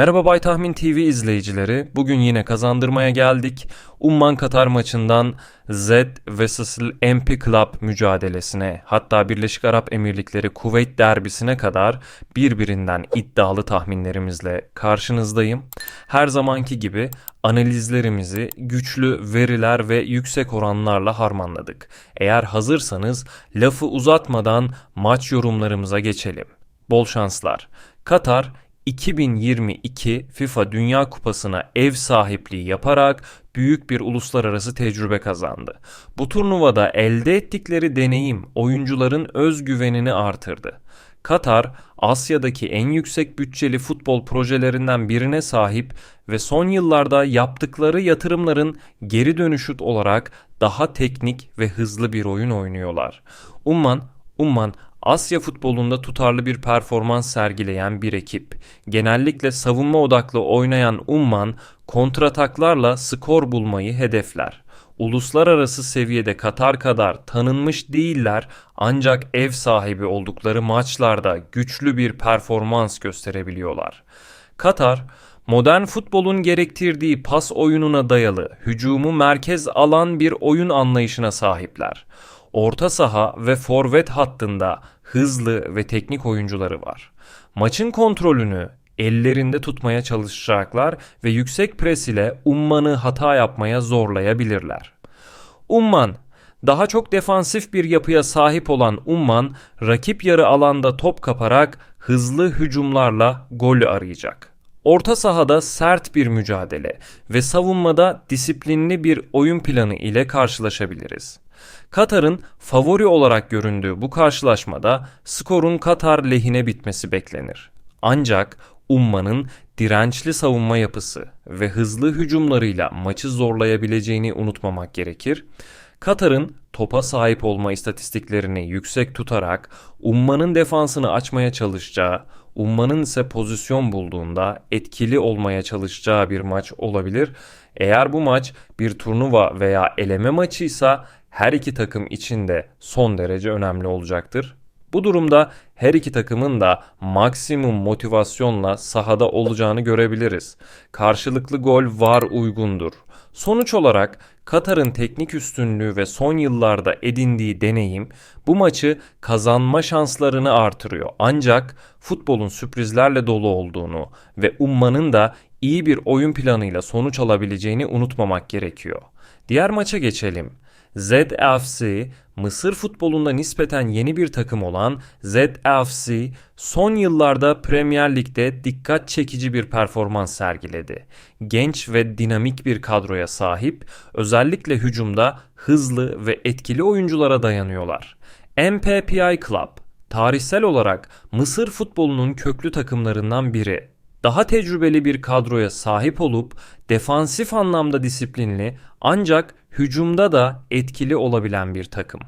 Merhaba Bay Tahmin TV izleyicileri. Bugün yine kazandırmaya geldik. Umman Katar maçından Z vs MP Club mücadelesine hatta Birleşik Arap Emirlikleri Kuveyt derbisine kadar birbirinden iddialı tahminlerimizle karşınızdayım. Her zamanki gibi analizlerimizi güçlü veriler ve yüksek oranlarla harmanladık. Eğer hazırsanız lafı uzatmadan maç yorumlarımıza geçelim. Bol şanslar. Katar 2022 FIFA Dünya Kupası'na ev sahipliği yaparak büyük bir uluslararası tecrübe kazandı. Bu turnuvada elde ettikleri deneyim oyuncuların özgüvenini artırdı. Katar, Asya'daki en yüksek bütçeli futbol projelerinden birine sahip ve son yıllarda yaptıkları yatırımların geri dönüşüt olarak daha teknik ve hızlı bir oyun oynuyorlar. Umman, Umman Asya futbolunda tutarlı bir performans sergileyen bir ekip. Genellikle savunma odaklı oynayan Umman kontrataklarla skor bulmayı hedefler. Uluslararası seviyede Katar kadar tanınmış değiller ancak ev sahibi oldukları maçlarda güçlü bir performans gösterebiliyorlar. Katar modern futbolun gerektirdiği pas oyununa dayalı hücumu merkez alan bir oyun anlayışına sahipler orta saha ve forvet hattında hızlı ve teknik oyuncuları var. Maçın kontrolünü ellerinde tutmaya çalışacaklar ve yüksek pres ile Umman'ı hata yapmaya zorlayabilirler. Umman daha çok defansif bir yapıya sahip olan Umman rakip yarı alanda top kaparak hızlı hücumlarla gol arayacak. Orta sahada sert bir mücadele ve savunmada disiplinli bir oyun planı ile karşılaşabiliriz. Katar'ın favori olarak göründüğü bu karşılaşmada skorun Katar lehine bitmesi beklenir. Ancak Umman'ın dirençli savunma yapısı ve hızlı hücumlarıyla maçı zorlayabileceğini unutmamak gerekir. Katar'ın topa sahip olma istatistiklerini yüksek tutarak Umman'ın defansını açmaya çalışacağı, Umman'ın ise pozisyon bulduğunda etkili olmaya çalışacağı bir maç olabilir. Eğer bu maç bir turnuva veya eleme maçıysa her iki takım için de son derece önemli olacaktır. Bu durumda her iki takımın da maksimum motivasyonla sahada olacağını görebiliriz. Karşılıklı gol var uygundur. Sonuç olarak Katar'ın teknik üstünlüğü ve son yıllarda edindiği deneyim bu maçı kazanma şanslarını artırıyor. Ancak futbolun sürprizlerle dolu olduğunu ve ummanın da iyi bir oyun planıyla sonuç alabileceğini unutmamak gerekiyor. Diğer maça geçelim. ZFC, Mısır futbolunda nispeten yeni bir takım olan ZFC, son yıllarda Premier Lig'de dikkat çekici bir performans sergiledi. Genç ve dinamik bir kadroya sahip, özellikle hücumda hızlı ve etkili oyunculara dayanıyorlar. MPPI Club, tarihsel olarak Mısır futbolunun köklü takımlarından biri daha tecrübeli bir kadroya sahip olup defansif anlamda disiplinli ancak hücumda da etkili olabilen bir takım.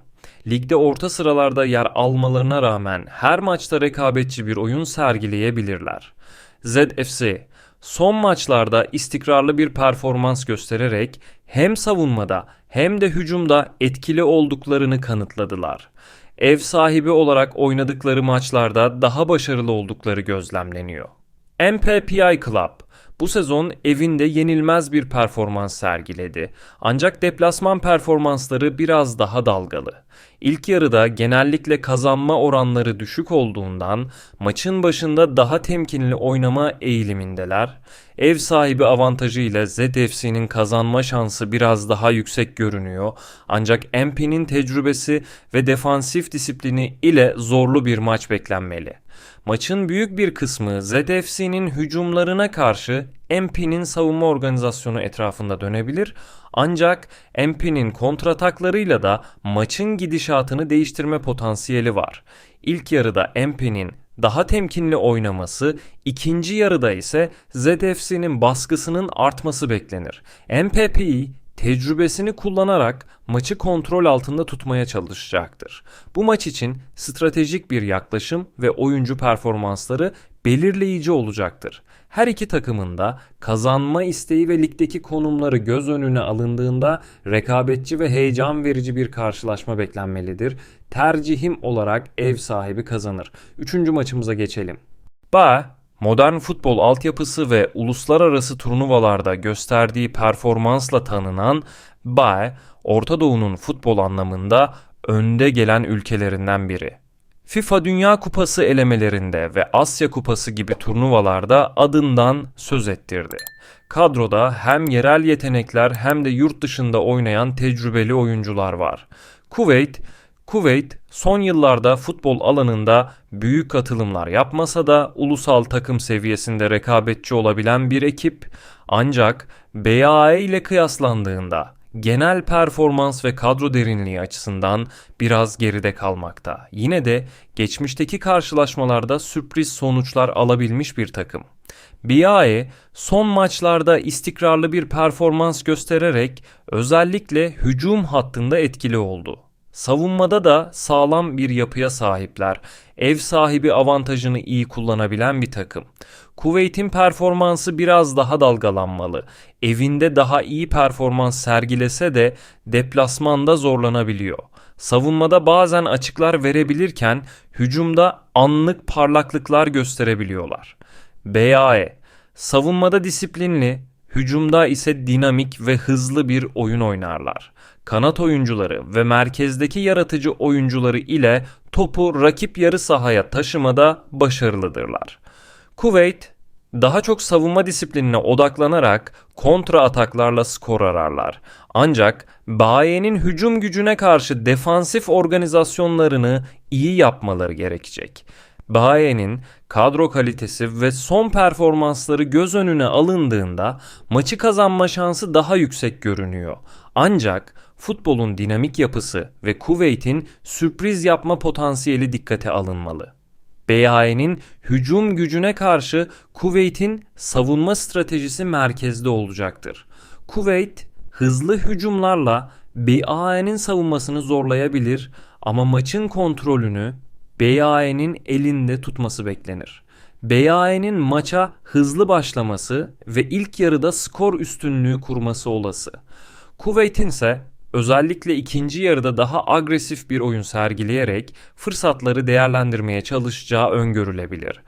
Ligde orta sıralarda yer almalarına rağmen her maçta rekabetçi bir oyun sergileyebilirler. ZFC son maçlarda istikrarlı bir performans göstererek hem savunmada hem de hücumda etkili olduklarını kanıtladılar. Ev sahibi olarak oynadıkları maçlarda daha başarılı oldukları gözlemleniyor. MPPI Club bu sezon evinde yenilmez bir performans sergiledi. Ancak deplasman performansları biraz daha dalgalı. İlk yarıda genellikle kazanma oranları düşük olduğundan maçın başında daha temkinli oynama eğilimindeler. Ev sahibi avantajı ile ZFC'nin kazanma şansı biraz daha yüksek görünüyor. Ancak MP'nin tecrübesi ve defansif disiplini ile zorlu bir maç beklenmeli. Maçın büyük bir kısmı ZFC'nin hücumlarına karşı MP'nin savunma organizasyonu etrafında dönebilir ancak MP'nin kontrataklarıyla da maçın gidişatını değiştirme potansiyeli var. İlk yarıda MP'nin daha temkinli oynaması, ikinci yarıda ise ZFC'nin baskısının artması beklenir. MPP'yi tecrübesini kullanarak maçı kontrol altında tutmaya çalışacaktır. Bu maç için stratejik bir yaklaşım ve oyuncu performansları belirleyici olacaktır. Her iki takımın da kazanma isteği ve ligdeki konumları göz önüne alındığında rekabetçi ve heyecan verici bir karşılaşma beklenmelidir. Tercihim olarak ev sahibi kazanır. Üçüncü maçımıza geçelim. Ba, modern futbol altyapısı ve uluslararası turnuvalarda gösterdiği performansla tanınan Ba, Orta Doğu'nun futbol anlamında önde gelen ülkelerinden biri. FIFA Dünya Kupası elemelerinde ve Asya Kupası gibi turnuvalarda adından söz ettirdi. Kadroda hem yerel yetenekler hem de yurt dışında oynayan tecrübeli oyuncular var. Kuveyt, Kuveyt son yıllarda futbol alanında büyük katılımlar yapmasa da ulusal takım seviyesinde rekabetçi olabilen bir ekip ancak BAE ile kıyaslandığında genel performans ve kadro derinliği açısından biraz geride kalmakta. Yine de geçmişteki karşılaşmalarda sürpriz sonuçlar alabilmiş bir takım. BAE son maçlarda istikrarlı bir performans göstererek özellikle hücum hattında etkili oldu. Savunmada da sağlam bir yapıya sahipler. Ev sahibi avantajını iyi kullanabilen bir takım. Kuveyt'in performansı biraz daha dalgalanmalı. Evinde daha iyi performans sergilese de deplasmanda zorlanabiliyor. Savunmada bazen açıklar verebilirken hücumda anlık parlaklıklar gösterebiliyorlar. BAE savunmada disiplinli, hücumda ise dinamik ve hızlı bir oyun oynarlar. Kanat oyuncuları ve merkezdeki yaratıcı oyuncuları ile topu rakip yarı sahaya taşımada başarılıdırlar. Kuveyt daha çok savunma disiplinine odaklanarak kontra ataklarla skor ararlar. Ancak Baye'nin hücum gücüne karşı defansif organizasyonlarını iyi yapmaları gerekecek. Baye'nin kadro kalitesi ve son performansları göz önüne alındığında maçı kazanma şansı daha yüksek görünüyor. Ancak futbolun dinamik yapısı ve Kuveyt'in sürpriz yapma potansiyeli dikkate alınmalı. BAE'nin hücum gücüne karşı Kuveyt'in savunma stratejisi merkezde olacaktır. Kuveyt hızlı hücumlarla BAE'nin savunmasını zorlayabilir ama maçın kontrolünü BAE'nin elinde tutması beklenir. BAE'nin maça hızlı başlaması ve ilk yarıda skor üstünlüğü kurması olası. Kuveyt'in ise özellikle ikinci yarıda daha agresif bir oyun sergileyerek fırsatları değerlendirmeye çalışacağı öngörülebilir.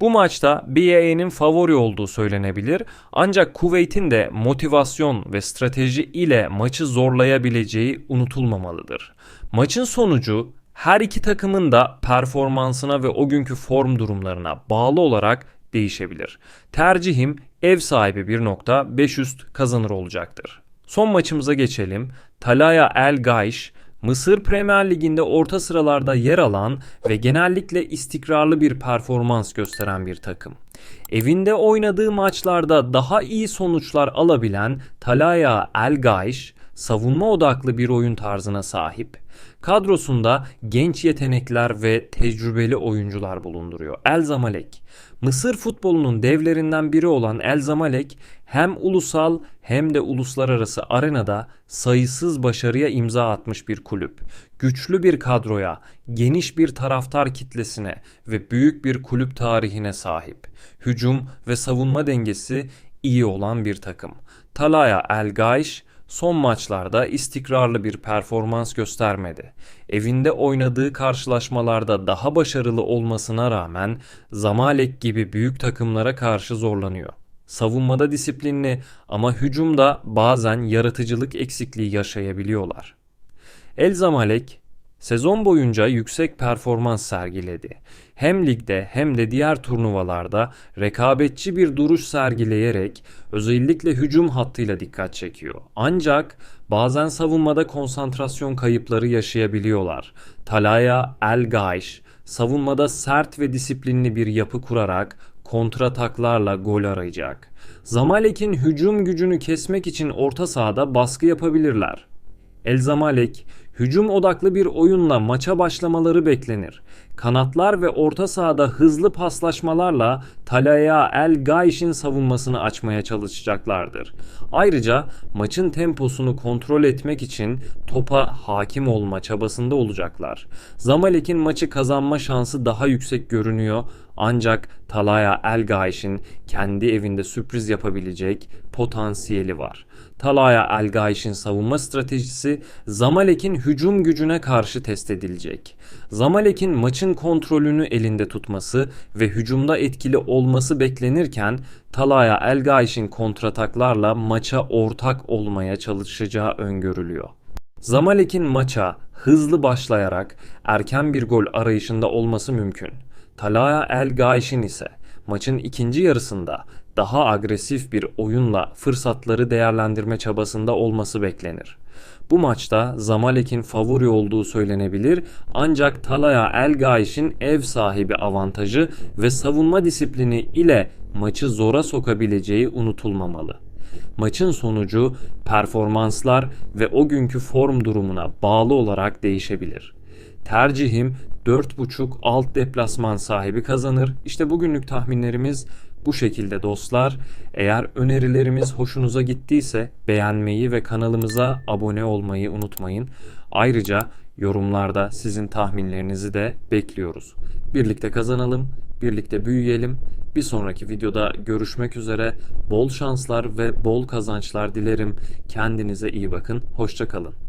Bu maçta BAE'nin favori olduğu söylenebilir ancak Kuveyt'in de motivasyon ve strateji ile maçı zorlayabileceği unutulmamalıdır. Maçın sonucu her iki takımın da performansına ve o günkü form durumlarına bağlı olarak değişebilir. Tercihim ev sahibi bir nokta 5 üst kazanır olacaktır. Son maçımıza geçelim. Talaya El Gaiş, Mısır Premier Ligi'nde orta sıralarda yer alan ve genellikle istikrarlı bir performans gösteren bir takım. Evinde oynadığı maçlarda daha iyi sonuçlar alabilen Talaya El Gaiş, savunma odaklı bir oyun tarzına sahip. Kadrosunda genç yetenekler ve tecrübeli oyuncular bulunduruyor. El Zamalek, Mısır futbolunun devlerinden biri olan El Zamalek hem ulusal hem de uluslararası arenada sayısız başarıya imza atmış bir kulüp. Güçlü bir kadroya, geniş bir taraftar kitlesine ve büyük bir kulüp tarihine sahip. Hücum ve savunma dengesi iyi olan bir takım. Talaya El Gaiş son maçlarda istikrarlı bir performans göstermedi. Evinde oynadığı karşılaşmalarda daha başarılı olmasına rağmen Zamalek gibi büyük takımlara karşı zorlanıyor. Savunmada disiplinli ama hücumda bazen yaratıcılık eksikliği yaşayabiliyorlar. El Zamalek sezon boyunca yüksek performans sergiledi. Hem ligde hem de diğer turnuvalarda rekabetçi bir duruş sergileyerek özellikle hücum hattıyla dikkat çekiyor. Ancak bazen savunmada konsantrasyon kayıpları yaşayabiliyorlar. Talaya El Gaiş savunmada sert ve disiplinli bir yapı kurarak kontrataklarla gol arayacak. Zamalek'in hücum gücünü kesmek için orta sahada baskı yapabilirler. El Zamalek Hücum odaklı bir oyunla maça başlamaları beklenir. Kanatlar ve orta sahada hızlı paslaşmalarla Talaya El Gaish'in savunmasını açmaya çalışacaklardır. Ayrıca maçın temposunu kontrol etmek için topa hakim olma çabasında olacaklar. Zamalek'in maçı kazanma şansı daha yüksek görünüyor ancak Talaya El Gaish'in kendi evinde sürpriz yapabilecek potansiyeli var. Talaya El Gaish'in savunma stratejisi Zamalek'in hücum gücüne karşı test edilecek. Zamalek'in maçın kontrolünü elinde tutması ve hücumda etkili olması beklenirken Talaya El Gaish'in kontrataklarla maça ortak olmaya çalışacağı öngörülüyor. Zamalek'in maça hızlı başlayarak erken bir gol arayışında olması mümkün. Talaya El Gaish'in ise maçın ikinci yarısında daha agresif bir oyunla fırsatları değerlendirme çabasında olması beklenir. Bu maçta Zamalek'in favori olduğu söylenebilir ancak Talaya El Gaish'in ev sahibi avantajı ve savunma disiplini ile maçı zora sokabileceği unutulmamalı. Maçın sonucu performanslar ve o günkü form durumuna bağlı olarak değişebilir. Tercihim 4.5 alt deplasman sahibi kazanır. İşte bugünlük tahminlerimiz bu şekilde dostlar. Eğer önerilerimiz hoşunuza gittiyse beğenmeyi ve kanalımıza abone olmayı unutmayın. Ayrıca yorumlarda sizin tahminlerinizi de bekliyoruz. Birlikte kazanalım, birlikte büyüyelim. Bir sonraki videoda görüşmek üzere. Bol şanslar ve bol kazançlar dilerim. Kendinize iyi bakın. Hoşçakalın.